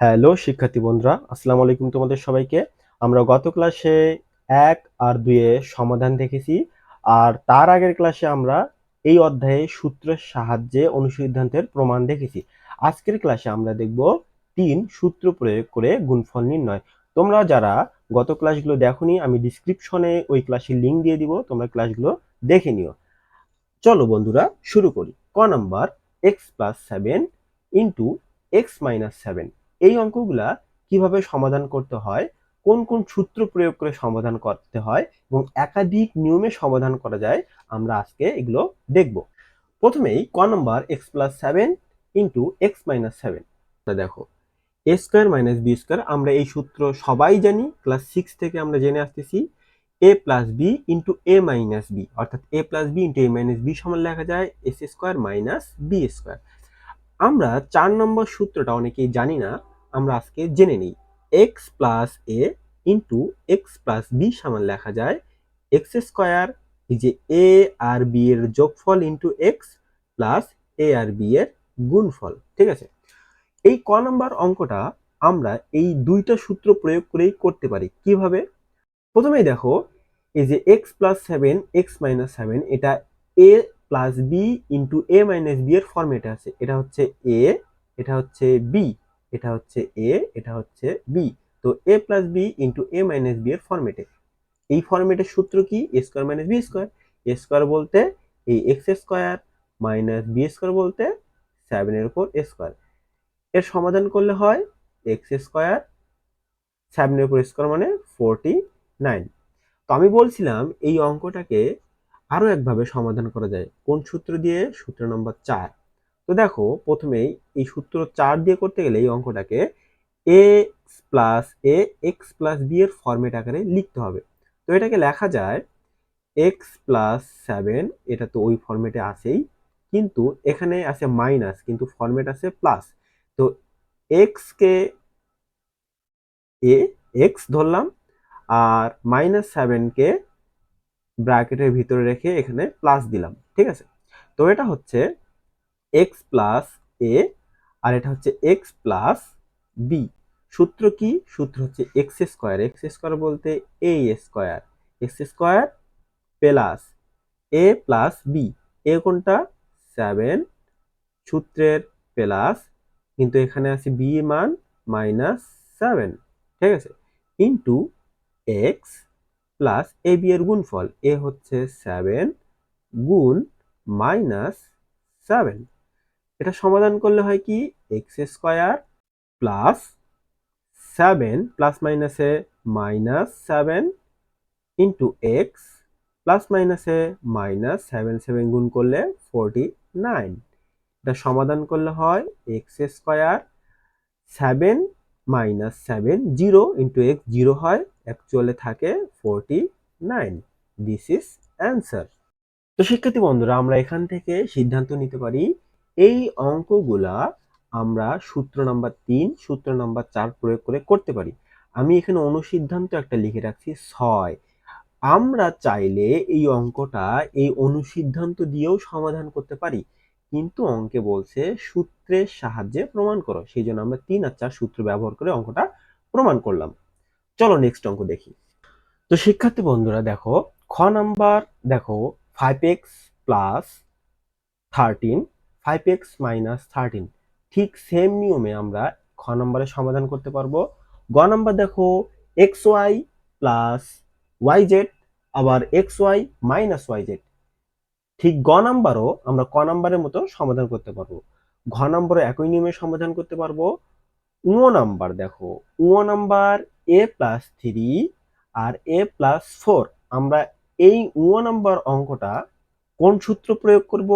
Hello, শিক্ষার্থী বন্ধুরা, আসসালামু আলাইকুম তোমাদের সবাইকে। আমরা গত ক্লাসে এক আর দুইয়ে সমাধান দেখেছি, আর তার আগের ক্লাসে আমরা এই অধ্যায়ে সূত্রের সাহায্যে অনুসিদ্ধান্তের প্রমাণ দেখেছি। আজকের ক্লাসে আমরা দেখব তিন সূত্র প্রয়োগ করে গুণফল নির্ণয়। তোমরা যারা গত ক্লাসগুলো দেখোনি, আমি ডিসক্রিপশনে ওই ক্লাসের লিঙ্ক দিয়ে দিব, তোমরা ক্লাসগুলো দেখে নিও। চলো বন্ধুরা, শুরু করি। ক number X plus seven into X minus seven এই অঙ্কগুলা কীভাবে সমাধান করতে হয়, কোন কোন সূত্র প্রয়োগ করে সমাধান করতে হয় এবং একাধিক নিয়মে সমাধান করা যায়, আমরা আজকে এগুলো দেখব। প্রথমেই ক number X plus seven into X minus seven দেখো A square minus B square আমরা এই সূত্র সবাই জানি ক্লাস সিক্স থেকে আমরা জেনে আসতেছি। A plus B into A minus B অর্থাৎ A plus B into A minus B সমান লেখা যায় S square minus B square আমরা চার নম্বর সূত্রটা অনেকেই জানি না, আমরা আজকে জেনে নিই। X plus A into X plus B সমান লেখা যায় এক্স স্কোয়ার এই যে এ আর বি এর যোগফল ইন্টু এক্স প্লাস এ আর বি এর গুণফল, ঠিক আছে? এই ক নম্বর অঙ্কটা আমরা এই দুইটা সূত্র প্রয়োগ করেই করতে পারি। কীভাবে? প্রথমেই দেখো, এই যে X plus seven X minus seven এটা A plus B into A minus B এর ফর্মেটে আছে। এটা হচ্ছে এ এটা হচ্ছে বি এটা হচ্ছে এ এটা হচ্ছে বি তো A plus B into A minus B এর ফর্মেটে এই ফর্মেটের সূত্র কি? A square minus B square A square বলতে এই X square minus B square বলতে সেভেনের উপর এ স্কোয়ার এর সমাধান করলে হয় এক্স স্কোয়ার সেভেনের উপর স্কোয়ার মানে ফোরটি নাইন তো আমি বলছিলাম এই অঙ্কটাকে আরও একভাবে সমাধান করা যায়। কোন সূত্র দিয়ে? সূত্র নম্বর চার। তো দেখো, প্রথমেই এই সূত্র চার দিয়ে করতে গেলে এই অঙ্কটাকে A plus A, X plus B এর ফর্মেট আকারে লিখতে হবে। তো এটাকে লেখা যায় এক্স প্লাস সেভেন, এটা তো ওই ফর্মেটে আছেই, কিন্তু এখানে আছে মাইনাস, কিন্তু ফর্মেট আছে প্লাস। তো এক্সকে এ, এক্স ধরলাম, আর মাইনাস সেভেনকে ব্র্যাকেটের ভিতরে রেখে এখানে প্লাস দিলাম, ঠিক আছে? তো এটা হচ্ছে এক্স প্লাস এ আর এটা হচ্ছে এক্স প্লাস বি সূত্র কি? সূত্র হচ্ছে এক্স স্কোয়ার এক্স স্কোয়ার বলতে A square X square plus A plus B A কোনটা? সেভেন সূত্রের প্লাস কিন্তু এখানে আছে বি মান মাইনাস সেভেন ঠিক আছে? Into X plus A B এর গুণফল, এ হচ্ছে সেভেন গুণ মাইনাস সেভেন এটা সমাধান করলে হয় কি? X square plus seven plus মাইনাসে minus seven into X plus মাইনাসে মাইনাস সেভেন সেভেন গুণ করলে ফোরটি নাইন এটা সমাধান করলে হয় X square seven minus seven zero into X zero হয় অ্যাকচুয়ালে থাকে forty nine this is answer তো শিক্ষার্থী বন্ধুরা, আমরা এখান থেকে সিদ্ধান্ত নিতে পারি, এই অঙ্কগুলা আমরা সূত্র নাম্বার তিন, সূত্র নাম্বার চার প্রয়োগ করে করতে পারি। আমি এখানে অনুসিদ্ধান্ত একটা লিখে রাখছি, ছয়। আমরা চাইলে এই অঙ্কটা এই অনুসিদ্ধান্ত দিয়েও সমাধান করতে পারি, কিন্তু অঙ্কে বলছে সূত্রের সাহায্যে প্রমাণ করো। সেই জন্য আমরা তিন আর চার সূত্র ব্যবহার করে অঙ্কটা প্রমাণ করলাম। চলো নেক্সট অঙ্ক দেখি। তো শিক্ষার্থী বন্ধুরা, দেখো, খ নাম্বার, দেখো five X plus thirteen five X minus thirteen ঠিক সেম নিয়মে আমরা খ নম্বরের সমাধান করতে পারব। গ নাম্বার, দেখো X Y plus Y Z আবার X Y minus Y Z ঠিক গ নাম্বারও আমরা ক নাম্বারের মতো সমাধান করতে পারব। ঘ নম্বরে একই নিয়মে সমাধান করতে পারব। উও নাম্বার, দেখো উও নাম্বার এ প্লাস থ্রি আর এ প্লাস ফোর আমরা এই উও নাম্বার অঙ্কটা কোন সূত্র প্রয়োগ করব?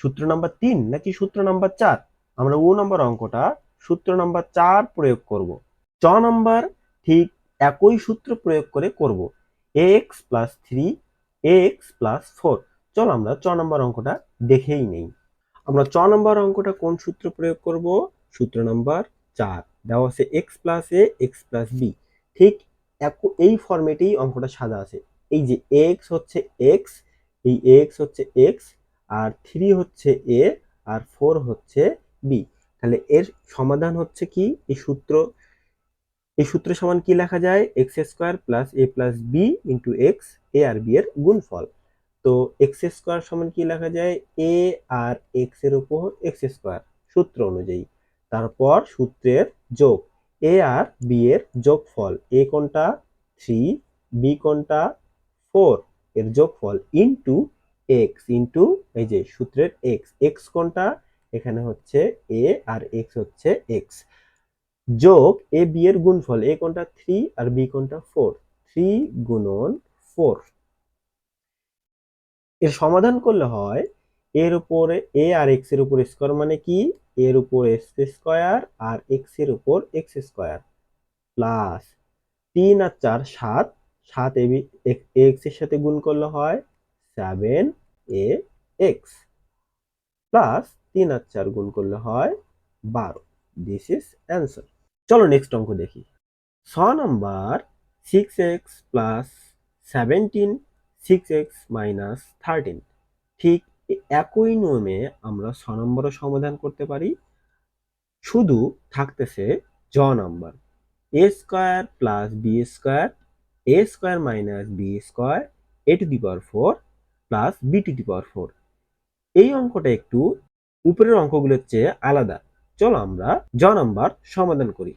সূত্র নাম্বার তিন নাকি সূত্র নাম্বার চার? আমরা ও নাম্বার অঙ্কটা সূত্র নাম্বার চার প্রয়োগ করব। চ নাম্বার ঠিক একই সূত্র প্রয়োগ করে করব। X plus three X plus four চলো আমরা চ নম্বর অঙ্কটা দেখেই নেই। আমরা চ নম্বর অঙ্কটা কোন সূত্র প্রয়োগ করব? সূত্র নাম্বার চার। দেওয়া আছে X plus A X plus B ঠিক এই ফর্মেটেই অঙ্কটা সাদা আছে। এই যে এক্স হচ্ছে এক্স এই এক্স হচ্ছে এক্স আর থ্রি হচ্ছে এ আর ফোর হচ্ছে বি তাহলে এর সমাধান হচ্ছে কি? এই সূত্র এই সূত্র সমান কি লেখা যায়? X square plus A plus B into X A R B এর গুণফল। তো এক্স স্কোয়ার সমান কি লেখা যায়? এ আর এক্সের উপর এক্স স্কোয়ার সূত্র অনুযায়ী। তারপর সূত্রের যোগ। এ আর বি এর যোগফল এ কোনটা? থ্রি বি কোনটা? ফোর এর যোগফল ইন্টু এক্স ইন্টু এই যে সূত্রের এক্স এক্স কোনটা? এখানে হচ্ছে এ আর এক্স হচ্ছে এক্স যোগ এ বি এর গুণফল এ কোনটা? থ্রি আর বি কোনটা? ফোর থ্রি গুণন ফোর এর সমাধান করলে হয়, এর উপরে এ আর এক্সের উপর স্কোয়ার মানে কি? এর উপর এক্স স্কোয়ার আর এক্সের উপর এক্স স্কোয়ার। প্লাস তিন আর চার, সাত। সাত এ এক্সের সাথে গুণ করলে হয় সেভেন এ এক্স প্লাস তিন আর চার গুণ করলে হয় বারো। দিস ইজ অ্যান্সার চলো নেক্সট অঙ্ক দেখি। ছ number six X plus seventeen six X minus thirteen ঠিক একই নিয়মে আমরা ছ নম্বরও সমাধান করতে পারি। শুধু থাকতেছে জ number. A square plus B square, A square minus B square, A to the power four plus B to the power four. এই অঙ্কটা একটু উপরের অঙ্কগুলোর চেয়ে আলাদা। চলো আমরা জ নাম্বার সমাধান করি।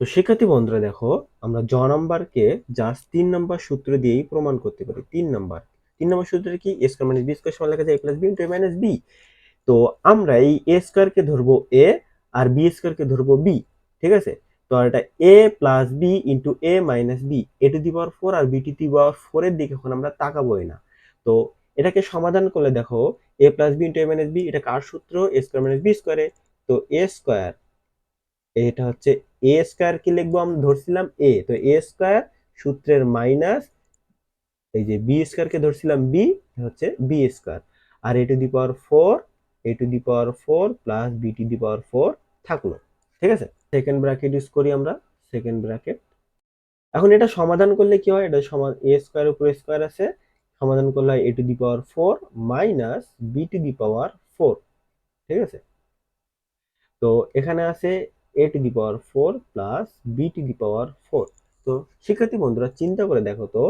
তো শিক্ষার্থী বন্ধুরা দেখো, আমরা জ নাম্বারকে জাস্ট তিন নাম্বার সূত্র দিয়েই প্রমাণ করতে পারি। তিন নাম্বার। তিন নম্বর সূত্রে কি? A square minus B square সমান লেখা যায় A plus B into A minus B তো আমরা এই এ স্কোয়ারকে ধরবো এ আর বি স্কোয়ারকে ধরবো বি ঠিক আছে? তো আর এটা A plus B into A minus B A to the power four R B to the power ফোরের দিকে এখন আমরা তাকাবোই না। তো এটাকে সমাধান করলে দেখো A plus B into A minus B এটা কার সূত্র? এ স্কোয়ার মাইনাস বি স্কোয়ারে তো এ স্কোয়ার এটা হচ্ছে এ স্কোয়ার কি লিখব? আমরা ধরছিলাম এ তো এ স্কোয়ার সূত্রের মাইনাস এই যে বি স্কোয়ারকে ধরছিলাম বি হচ্ছে B square R A to the power four A to the power four plus B to the power four থাকল, ঠিক আছে? সেকেন্ড ব্র্যাকেট ইউজ করি আমরা সেকেন্ড ব্র্যাকেট এখন এটা সমাধান করলে কি হয়? এটা সমান এ স্কোয়ার উপর স্কোয়ার আছে, সমাধান করলে হয় A to the power four minus B to the power four ঠিক আছে? তো এখানে আছে A to the power four plus B to the power four তো শিক্ষার্থী বন্ধুরা, চিন্তা করে দেখো তো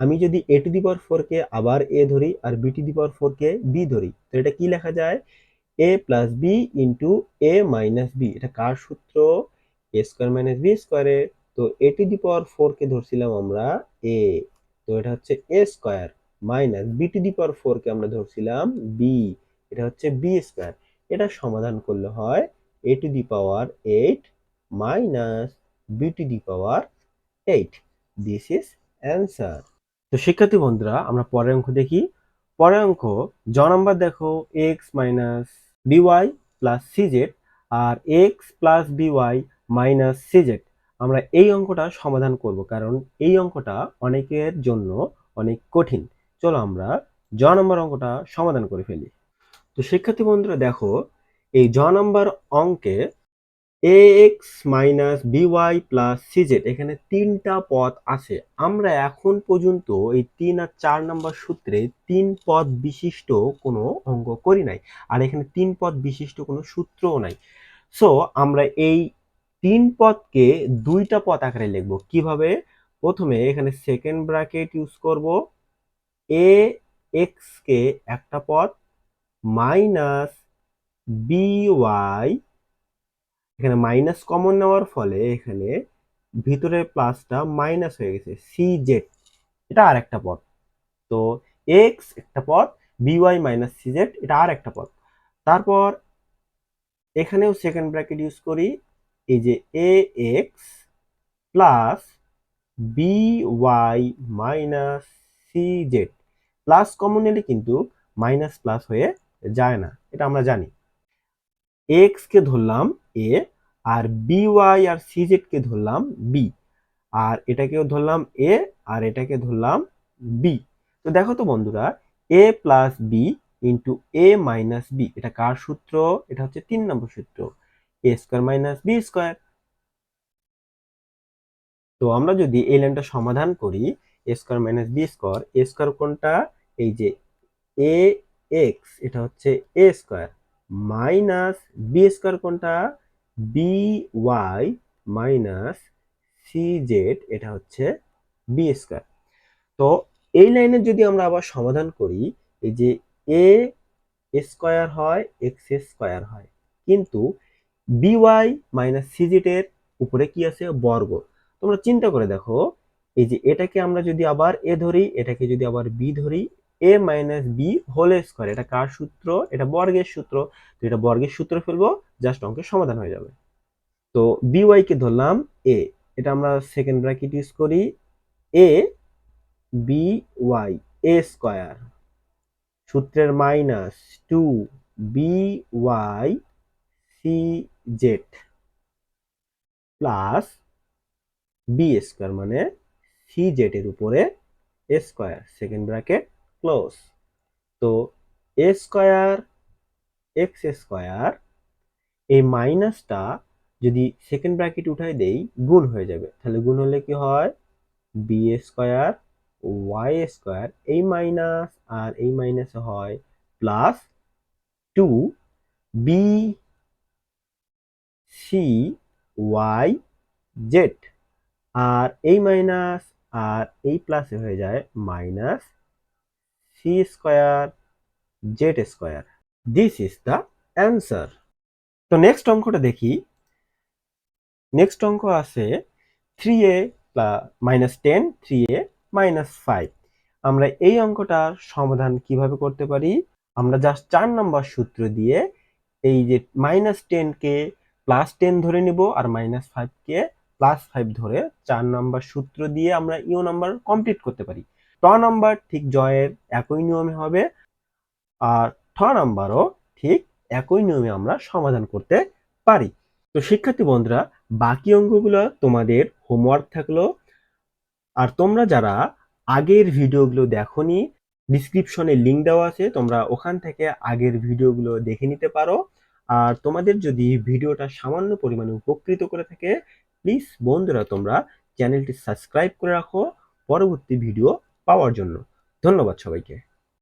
আমি যদি এ টু দি পাওয়ার ফোর কে আবার এ ধরি আর B to the power four K B ধরি, তো এটা কি লেখা যায়? A plus B into A minus B এটা কার সূত্র? এ স্কোয়ার মাইনাস বি স্কোয়ারে তো এ টু দি পাওয়ার ফোর কে ধরছিলাম আমরা এ তো এটা হচ্ছে A square minus B to the power four কে আমরা ধরছিলাম বি এটা হচ্ছে বি স্কোয়ার এটা সমাধান করলে হয় A to the power eight minus B to the power eight this is answer তো শিক্ষার্থী বন্ধুরা, আমরা পরের অঙ্ক দেখি। পরের অঙ্ক, জ নাম্বার দেখো X minus B Y plus C Z আর X plus B Y minus C Z আমরা এই অঙ্কটা সমাধান করব, কারণ এই অঙ্কটা অনেকের জন্য অনেক কঠিন। চলো আমরা জ নম্বর অঙ্কটা সমাধান করে ফেলি। তো শিক্ষার্থী বন্ধুরা, দেখো, এই জ নম্বর অঙ্কে A X minus B Y plus C Z এখানে তিনটা পদ আছে। আমরা এখন পর্যন্ত এই তিন আর চার নম্বর সূত্রে তিন পদ বিশিষ্ট কোনো অঙ্গ করি নাই, আর এখানে তিন পদ বিশিষ্ট কোনো সূত্রও নাই। সো আমরা এই তিন পদকে দুইটা পদ আকারে লিখব। কীভাবে? প্রথমে এখানে সেকেন্ড ব্র্যাকেট ইউজ করব। এ এক্স কে একটা পদ মাইনাস বিওয়াই এখানে মাইনাস কমন নেওয়ার ফলে এখানে ভিতরের প্লাসটা মাইনাস হয়ে গেছে সি জেড এটা আর একটা পদ। তো এক্স একটা পদ বিওয়াই মাইনাস সি জেড এটা আর একটা পদ। তারপর এখানেও সেকেন্ড ব্র্যাকেট ইউজ করি, এই যে A X plus B Y minus C Z plus common এলে কিন্তু মাইনাস প্লাস হয়ে যায় না, এটা আমরা জানি। এক্স কে ধরলাম এ আর বি ওয়াই আর সি জেড কে ধরলাম বি আর এটাকেও ধরলাম এ আর এটাকে ধরলাম বি তো দেখো তো বন্ধুরা A plus B into A minus B এটা কার সূত্র? এটা হচ্ছে তিন নম্বর সূত্র। A square minus B square তো আমরা যদি এই লাইনটা সমাধান করি A square minus B square A square কোনটা? এই যে এ এক্স এটা হচ্ছে A square minus B square কোনটা? B Y minus C Z এটা হচ্ছে বি স্কোয়ার তো এই লাইনের যদি আমরা আবার সমাধান করি, এই যে এ স্কোয়ার হয় এক্স স্কোয়ার হয়, কিন্তু বিওয়াই মাইনাস সিজিটের উপরে কি আছে? বর্গ। তোমরা চিন্তা করে দেখো, এই যে এটাকে আমরা যদি আবার এ ধরি, এটাকে যদি আবার বি ধরি A minus B whole square এটা কার সূত্র? এটা বর্গের সূত্র। তো এটা বর্গের সূত্র ফেলব জাস্ট অঙ্কের সমাধান হয়ে যাবে। তো বিওয়াই কে ধরলাম এ এটা আমরা সেকেন্ড ব্র্যাকেট ইউজ করি A B Y A square সূত্রের minus two B Y C Z plus B square মানে সি জেড এর উপরে A square second bracket close তো এ স্কোয়ার এক্স স্কোয়ার এই মাইনাসটা যদি সেকেন্ড ব্র্যাকেট উঠাই দেই, গুণ হয়ে যাবে। তাহলে গুণ হলে কি হয়? বি স্কোয়ার ওয়াই স্কোয়ার এই মাইনাস আর এই মাইনাস হয় plus two B C Y Z আর এই মাইনাস আর এই প্লাসে হয়ে যায় minus C square Z square this is the answer তো নেক্সট অঙ্কটা দেখি। নেক্সট অঙ্ক আছে three A minus ten three A minus five আমরা এই অঙ্কটার সমাধান কীভাবে করতে পারি? আমরা জাস্ট চার নম্বর সূত্র দিয়ে এই যে মাইনাস টেনকে প্লাস টেন ধরে নিব আর মাইনাস ফাইভকে প্লাস ফাইভ ধরে চার নাম্বার সূত্র দিয়ে আমরা ইউ নাম্বার কমপ্লিট করতে পারি। ট নাম্বার ঠিক জয়ের একই নিয়মে হবে আর ঠ নাম্বারও ঠিক একই নিয়মে আমরা সমাধান করতে পারি। তো শিক্ষার্থী বন্ধুরা, বাকি অঙ্গগুলো তোমাদের হোমওয়ার্ক থাকল। আর তোমরা যারা আগের ভিডিওগুলো দেখোনি ডিসক্রিপশনে লিঙ্ক দেওয়া আছে, তোমরা ওখান থেকে আগের ভিডিওগুলো দেখে নিতে পারো। আর তোমাদের যদি ভিডিওটা সামান্য পরিমাণে উপকৃত করে থাকে প্লিজ বন্ধুরা, তোমরা চ্যানেলটি সাবস্ক্রাইব করে রাখো, পরবর্তী ভিডিও পাওয়ার জন্য। ধন্যবাদ সবাইকে।